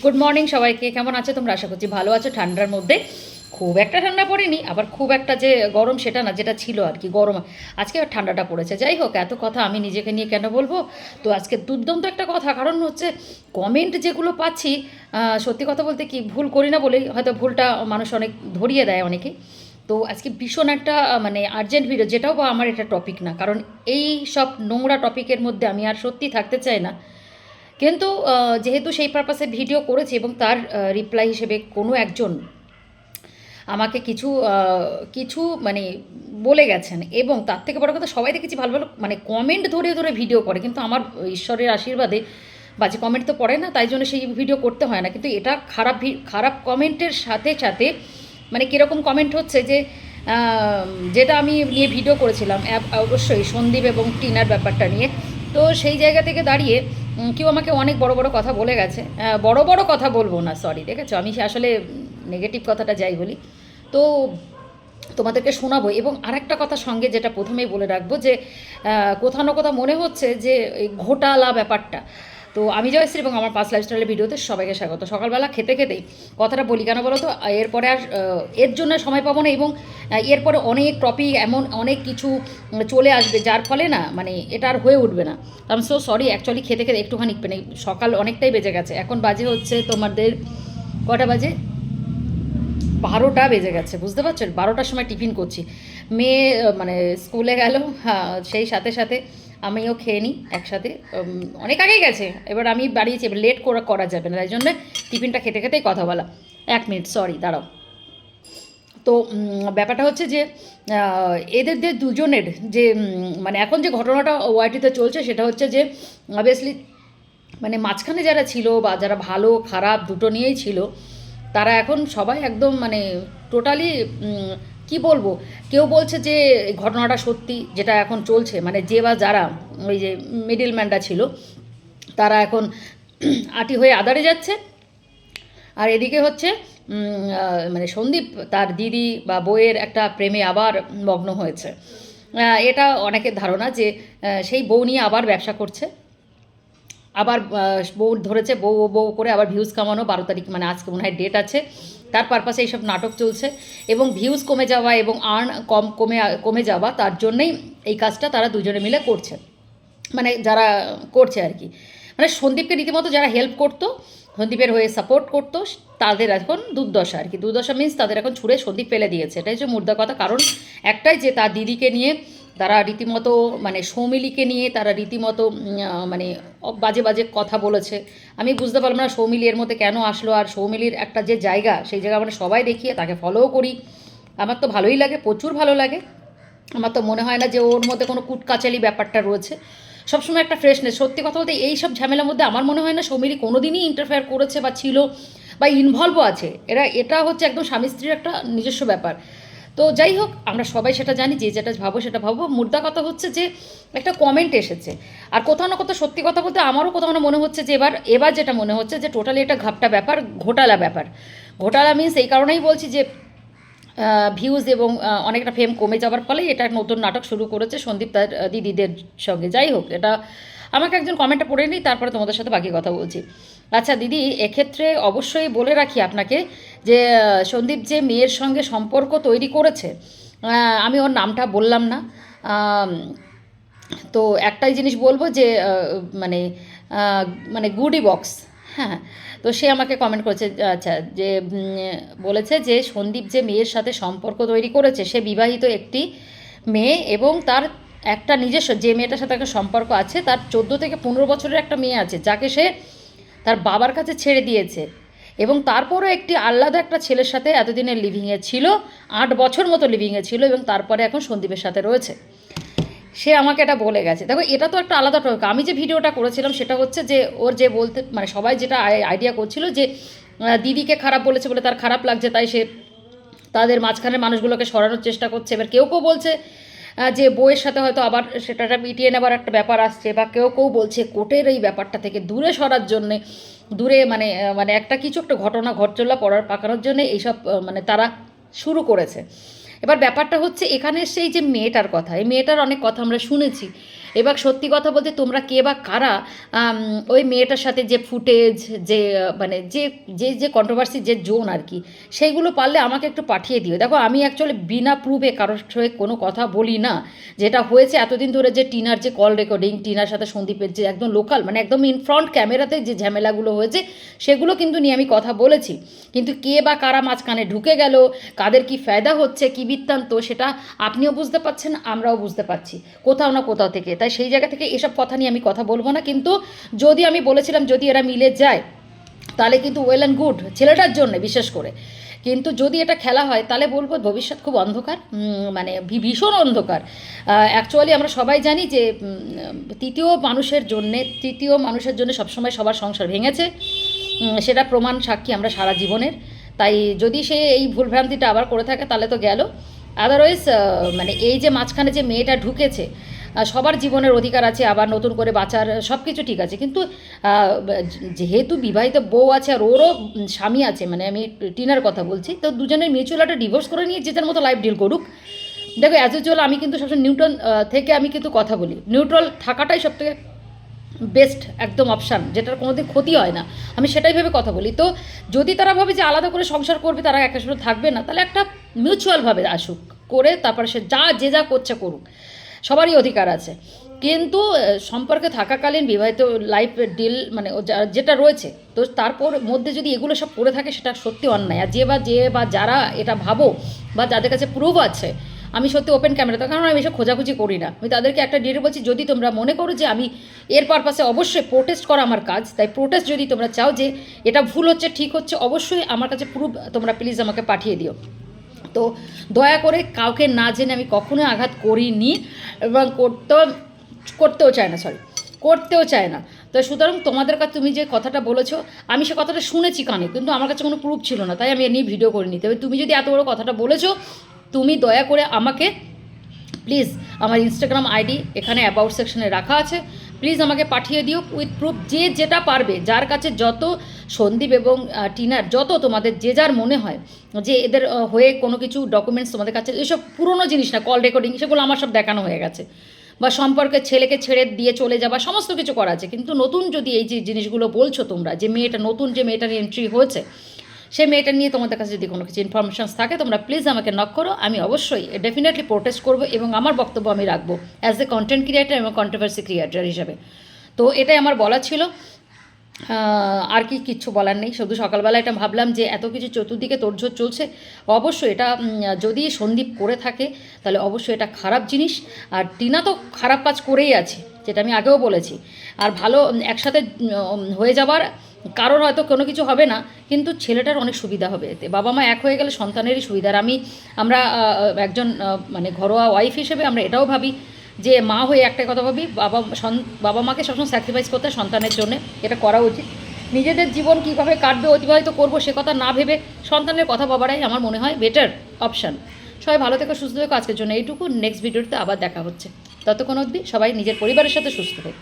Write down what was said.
Good morning সবাইকে। কেমন আছো তোমরা? আশা করছি ভালো আছো। ঠান্ডার মধ্যে খুব একটা ঠান্ডা পড়েনি, আবার খুব একটা যে গরম সেটা না, যেটা ছিল আর কি, গরম। আজকে ঠান্ডাটা পড়েছে। যাই হোক, এত কথা আমি নিজেকে নিয়ে কেন বলব? তো আজকে দুর্দান্ত একটা কথা, কারণ হচ্ছে কমেন্ট যেগুলো পাচ্ছি সত্যি কথা বলতে কি ভুল করি না বলেই হয়তো ভুলটা মানুষ অনেক ধরিয়ে দেয় অনেকে। তো আজকে ভীষণ একটা মানে আর্জেন্ট ভিডিও যেটাও বা আমার এটা টপিক না, কারণ এই সব নোংরা টপিকের মধ্যে আমি আর সত্যি থাকতে চাই না। কিন্তু যেহেতু সেই পারপাসে ভিডিও করেছি এবং তার রিপ্লাই হিসেবে কোনো একজন আমাকে কিছু কিছু মানে বলে গেছেন এবং তার থেকে বড় কথা সবাই দেখেছি ভালো ভালো মানে কমেন্ট ধরে ধরে ভিডিও করে, কিন্তু আমার ঈশ্বরের আশীর্বাদে বাজে কমেন্ট তো পড়ে না, তাই জন্য সেই ভিডিও করতে হয় না। কিন্তু এটা খারাপ খারাপ কমেন্টের সাথে সাথে মানে কীরকম কমেন্ট হচ্ছে যে যেটা আমি নিয়ে ভিডিও করেছিলাম অবশ্যই সন্দীপ এবং টিনার ব্যাপারটা নিয়ে। তো সেই জায়গা থেকে দাঁড়িয়ে কেউ আমাকে অনেক বড় বড় কথা বলে গেছে। বড় বড় কথা বলব না সরি দেখেছ? আমি আসলে নেগেটিভ কথাটা যাই বলি। তো তোমাদেরকে শোনাবো এবং আরেকটা কথা সঙ্গে যেটা প্রথমেই বলে রাখব যে কোথাও না কোথাও মনে হচ্ছে যে, এই ঘোটালা ব্যাপারটা। তো আমি জয়শ্রী এবং আমার পাঁচ লাইফস্টাইলের ভিডিওতে সবাইকে স্বাগত। সকালবেলা খেতে খেতেই কথাটা বলি কেন বলো তো এরপরে আর এর জন্য সময় পাবো না এবং এরপরে অনেক টপিক এমন অনেক কিছু চলে আসবে যার ফলে না মানে এটা আর হয়ে উঠবে না। আমি সো সরি অ্যাকচুয়ালি খেতে খেতে একটুখানি মানে সকাল অনেকটাই বেজে গেছে। এখন বাজে হচ্ছে তোমাদের, কটা বাজে? বারোটা বেজে গেছে, বুঝতে পারছ? বারোটার সময় টিফিন করছি। মেয়ে মানে স্কুলে গেল হ্যাঁ সেই সাথে সাথে আমিও খেয়ে নিই একসাথে। অনেক আগেই গেছে, এবার আমি বাড়িয়েছি, এবার লেট করা করা যাবে না, তাই জন্য টিফিনটা খেতে খেতেই কথা বলা। এক মিনিট সরি দাঁড়াও। তো ব্যাপারটা হচ্ছে যে এদের যে দুজনের যে মানে এখন যে ঘটনাটা ওয়াইটিতে চলছে, সেটা হচ্ছে যে অবভিয়াসলি মানে মাঝখানে যারা ছিল বা যারা ভালো, খারাপ দুটো নিয়েই ছিল, তারা এখন সবাই একদম মানে টোটালি কি বলব? কেউ বলছে যে ঘটনাটা সত্যি, যেটা এখন চলছে মানে যে বা যারা, ওই যে মিডিলম্যানরা ছিল, তারা এখন আটি হয়ে আদারে যাচ্ছে। আর এদিকে হচ্ছে মানে সন্দীপ, তার দিদি বা বউয়ের একটা প্রেমে আবার মগ্ন হয়েছে। এটা অনেকের ধারণা যে সেই বউ নিয়ে আবার ব্যবসা করছে। আবার বউ ধরেছে, বউ বউ করে আবার ভিউজ কামানো, বারো তারিখ মানে আজকে মনে হয় ডেট আছে। তার পারপাসে এইসব নাটক চলছে এবং ভিউজ কমে যাওয়া এবং আর্ন কম কমে কমে যাওয়া, তার জন্যেই এই কাজটা তারা দুজনে মিলে করছে। মানে যারা করছে আর কি। মানে সন্দীপকে রীতিমতো যারা হেল্প করতো, সন্দীপের হয়ে সাপোর্ট করতো, তাদের এখন দুর্দশা আর কি। দুর্দশা মিন্স তাদের এখন ছুঁড়ে সন্দীপ ফেলে দিয়েছে। এটাই হচ্ছে মুদ্রা কথা। কারণ একটাই যে তার দিদিকে নিয়ে তারা রীতিমতো মানে সৌমিলিকে নিয়ে তারা রীতিমতো মানে বাজে বাজে কথা বলেছে। আমি বুঝতে পারলাম না সৌমিলি এর মধ্যে কেন আসলো, আর সৌমিলির একটা যে জায়গা, সেই জায়গা মানে সবাই দেখিয়ে তাকে ফলোও করি। আমার তো ভালোই লাগে, প্রচুর ভালো লাগে। আমার তো মনে হয় না যে ওর মধ্যে কোনো কুটকাচালি ব্যাপারটা রয়েছে। সবসময় একটা ফ্রেশনেস সত্যি কথা বলতে এই সব ঝামেলার মধ্যে আমার মনে হয় না সৌমিলি কোনো দিনই ইন্টারফেয়ার করেছে বা ছিল বা ইনভলভও আছে। এরা, এটা হচ্ছে একদম স্বামী স্ত্রীর একটা নিজস্ব ব্যাপার। তো যাই হোক, আমরা সবাই সেটা জানি, যে যেটা ভাবো সেটা ভাবো। মুদ্রা কথা হচ্ছে যে, একটা কমেন্ট এসেছে। আর কোথাও না কোথাও সত্যি কথা বলতে আমারও কোথাও না মনে হচ্ছে যে, এবার এবার যেটা মনে হচ্ছে যে টোটালি এটা ঘাপটা ব্যাপার, ঘোটালা ব্যাপার। ঘোটালা মিন্স এই কারণেই বলছি যে ভিউজ এবং অনেকটা ফেম কমে যাওয়ার ফলে এটা নতুন নাটক শুরু করেছে সন্দীপ তার দিদিদের সঙ্গে। যাই হোক, এটা আমাকে একজন কমেন্টে পড়ে নিই তারপরে তোমাদের সাথে বাকি কথা বলছি। আচ্ছা দিদি, এক্ষেত্রে অবশ্যই বলে রাখি আপনাকে যে সন্দীপ যে মেয়ের সঙ্গে সম্পর্ক তৈরি করেছে আমি ওর নামটা বললাম না। তো একটাই জিনিস বলব যে মানে মানে গুডি বক্স হ্যাঁ। তো সে আমাকে কমেন্ট করেছে আচ্ছা যে বলেছে যে, সন্দীপ যে মেয়ের সাথে সম্পর্ক তৈরি করেছে, সে বিবাহিত একটি মেয়ে এবং তার একটা নিজস্ব, যে মেয়েটার সাথে একটা সম্পর্ক আছে, তার চোদ্দ থেকে পনেরো বছরের একটা মেয়ে আছে, যাকে সে তার বাবার কাছে ছেড়ে দিয়েছে। এবং তারপরও একটি আলাদা একটা ছেলের সাথে এতদিনের লিভিংয়ে ছিল, আট বছর মতো লিভিংয়ে ছিল এবং তারপরে এখন সন্দীপের সাথে রয়েছে। সে আমাকে এটা বলে গেছে। দেখো, এটা তো একটা আলাদা টপিক আমি যে ভিডিওটা করেছিলাম, সেটা হচ্ছে যে ওর যে বলতে মানে সবাই যেটা আইডিয়া করছিল যে দিদিকে খারাপ বলেছে বলে তার খারাপ লাগছে, তাই সে তাদের মাঝখানের মানুষগুলোকে সরানোর চেষ্টা করছে। এবার কেউ কেউ বলছে যে বইয়ের সাথে হয়তো আবার সেটাটা মিটিয়ে নেবার একটা ব্যাপার আসছে বা কেউ কেউ বলছে কোর্টের এই ব্যাপারটা থেকে দূরে সরার জন্যে, দূরে মানে মানে একটা কিছু একটা ঘটনা, ঘটচলা পড়ার পাকানোর জন্যে এইসব মানে তারা শুরু করেছে। এবার ব্যাপারটা হচ্ছে এখানে সেই যে মেয়েটার কথা, এই মেয়েটার অনেক কথা আমরা শুনেছি। এবার সত্যি কথা বলতে তোমরা কে বা কারা ওই মেয়েটার সাথে যে ফুটেজ, যে মানে যে যে যে কন্ট্রোভার্সি যে জোন আর কি, সেইগুলো পারলে আমাকে একটু পাঠিয়ে দিও। দেখো, আমি অ্যাকচুয়ালি বিনা প্রুফে কারোর সঙ্গে কোনো কথা বলি না। যেটা হয়েছে এতদিন ধরে যে টিনার যে কল রেকর্ডিং টিনার সাথে সন্দীপের যে একদম লোকাল মানে একদম ইন ফ্রন্ট ক্যামেরাতে যে ঝামেলাগুলো হয়েছে, সেগুলো কিন্তু নিয়ে আমি কথা বলেছি। কিন্তু কে বা কারা মাঝখানে ঢুকে গেল, কাদের কি ফায়দা হচ্ছে, কি বৃত্তান্ত, সেটা আপনিও বুঝতে পারছেন, আমরাও বুঝতে পারছি। কোথাও না কোথাও থেকে। তাই সেই জায়গা থেকে এসব কথা নিয়ে আমি কথা বলব না। কিন্তু যদি আমি বলেছিলাম যদি এরা মিলে যায়, তাহলে কিন্তু ওয়েল অ্যান্ড গুড ছেলেটার জন্য বিশেষ করে। কিন্তু যদি এটা খেলা হয়, তাহলে বলব ভবিষ্যৎ খুব অন্ধকার মানে ভীষণ অন্ধকার। অ্যাকচুয়ালি আমরা সবাই জানি যে তৃতীয় মানুষের জন্যে, তৃতীয় মানুষের জন্য সবসময় সবার সংসার ভেঙেছে। সেটা প্রমাণ সাক্ষী আমরা সারা জীবনের। তাই যদি সে এই ভুলভ্রান্তিটা আবার করে থাকে, তাহলে তো গেল। আদারওয়াইজ মানে এই যে মাঝখানে যে মেয়েটা ঢুকেছে সবার জীবনের অধিকার আছে, আবার নতুন করে বাঁচার সব কিছু ঠিক আছে। কিন্তু যেহেতু বিবাহিত বউ আছে আর ওরও স্বামী আছে মানে আমি টিনার কথা বলছি, তো দুজনের মিউচুয়াল একটা ডিভোর্স করে নিয়ে যে যার মতো লাইফ ডিল করুক। দেখো অ্যাজ ইউজুয়াল আমি কিন্তু সবসময় নিউট্রাল থেকে আমি কিন্তু কথা বলি। নিউট্রাল থাকাটাই সবথেকে বেস্ট একদম অপশান যেটার কোনোদিন ক্ষতি হয় না। আমি সেটাই ভেবে কথা বলি। তো যদি তারা ভাবে যে আলাদা করে সংসার করবে, তারা একা সাথে থাকবে না, তাহলে একটা মিউচুয়ালভাবে আসুক, করে তারপরে সে যা, যে যা করছে করুক। সবারই অধিকার আছে। কিন্তু সম্পর্কে থাকাকালীন বিবাহিত লাইফ ডিল মানে যেটা রয়েছে, তো তারপর মধ্যে যদি এগুলো সব করে থাকে, সেটা সত্যি অন্যায়। আর যে বা যে বা যারা এটা ভাবো বা যাদের কাছে প্রুফ আছে, আমি সত্যি ওপেন ক্যামেরাতে কারণ আমি এসব খোঁজাখুঁজি করি না। আমি তাদেরকে একটা ডেটে বলছি, যদি তোমরা মনে করো যে আমি এর পারপাসে অবশ্যই প্রোটেস্ট করা আমার কাজ, তাই প্রোটেস্ট যদি তোমরা চাও যে এটা ভুল হচ্ছে, ঠিক হচ্ছে, অবশ্যই আমার কাছে প্রুফ তোমরা প্লিজ আমাকে পাঠিয়ে দিও। তো দয়া করে কাউকে না জেনে আমি কখনোই আঘাত করিনি এবং করতেও করতেও চায় না সরি করতেও চায় না। তো সুতরাং তোমাদের কাছে তুমি যে কথাটা বলেছ, আমি সে কথাটা শুনেছি কানে, কিন্তু আমার কাছে কোনো প্রুফ ছিল না, তাই আমি এ নিয়ে ভিডিও করিনি। তবে তুমি যদি এত বড় কথাটা বলেছ, তুমি দয়া করে আমাকে প্লিজ আমার ইনস্টাগ্রাম আইডি এখানে অ্যাবাউট সেকশনে রাখা আছে। প্লিজ আমাকে পাঠিয়ে দিও উইথ প্রুফ যে যেটা পারবে। যার কাছে যত সন্দীপ এবং টিনার যত তোমাদের যে যার মনে হয়, যে এদের হয়ে কোনো কিছু ডকুমেন্টস তোমাদের কাছে, এসব পুরনো জিনিস না কল রেকর্ডিং সেগুলো আমার সব দেখানো হয়ে গেছে। বা সম্পর্কে ছেলেকে ছেড়ে দিয়ে চলে যাওয়া, সমস্ত কিছু করা আছে। কিন্তু নতুন যদি এই যে জিনিসগুলো বলছো তোমরা, যে মেয়েটা নতুন যে মেয়েটার এন্ট্রি হয়েছে সেই মেয়েটা নিয়ে তোমাদের কাছে যদি কোনো কিছু ইনফরমেশনস থাকে, তোমরা প্লিজ আমাকে নক করো। আমি অবশ্যই ডেফিনেটলি প্রোটেস্ট করব এবং আমার বক্তব্য আমি রাখব অ্যাজ এ কন্টেন্ট ক্রিয়েটার এবং কন্ট্রোভার্সি ক্রিয়েটার হিসাবে। তো এটাই আমার বলা ছিল। আর কি কিচ্ছু বলার নেই। শুধু সকালবেলা এটা ভাবলাম যে এত কিছু চতুর্দিকে তোড়জোড় চলছে। অবশ্যই এটা যদি সন্দীপ করে থাকে, তাহলে অবশ্যই এটা খারাপ জিনিস। আর টিনা তো খারাপ কাজ করেই আছে, যেটা আমি আগেও বলেছি। আর ভালো একসাথে হয়ে যাবার কারোর হয়তো কোনো কিছু হবে না, কিন্তু ছেলেটার অনেক সুবিধা হবে এতে। বাবা মা এক হয়ে গেলে সন্তানেরই সুবিধা। আর আমি, আমরা একজন মানে ঘরোয়া ওয়াইফ হিসেবে আমরা এটাও ভাবি যে মা হয়ে একটা কথা ভাবি, বাবা বাবা মাকে সবসময় স্যাক্রিফাইস করতে সন্তানের জন্য, এটা করা উচিত। নিজেদের জীবন কীভাবে কাটবে, অতিবাহিত করব, সে কথা না ভেবে সন্তানের কথা ভাবাটাই আমার মনে হয় বেটার অপশান সবাই ভালো থেকো, সুস্থ থেকো। আজকের জন্য এইটুকু। নেক্সট ভিডিওতে আবার দেখা হচ্ছে। ততক্ষণ অবধি সবাই নিজের পরিবারের সাথে সুস্থ থেকো।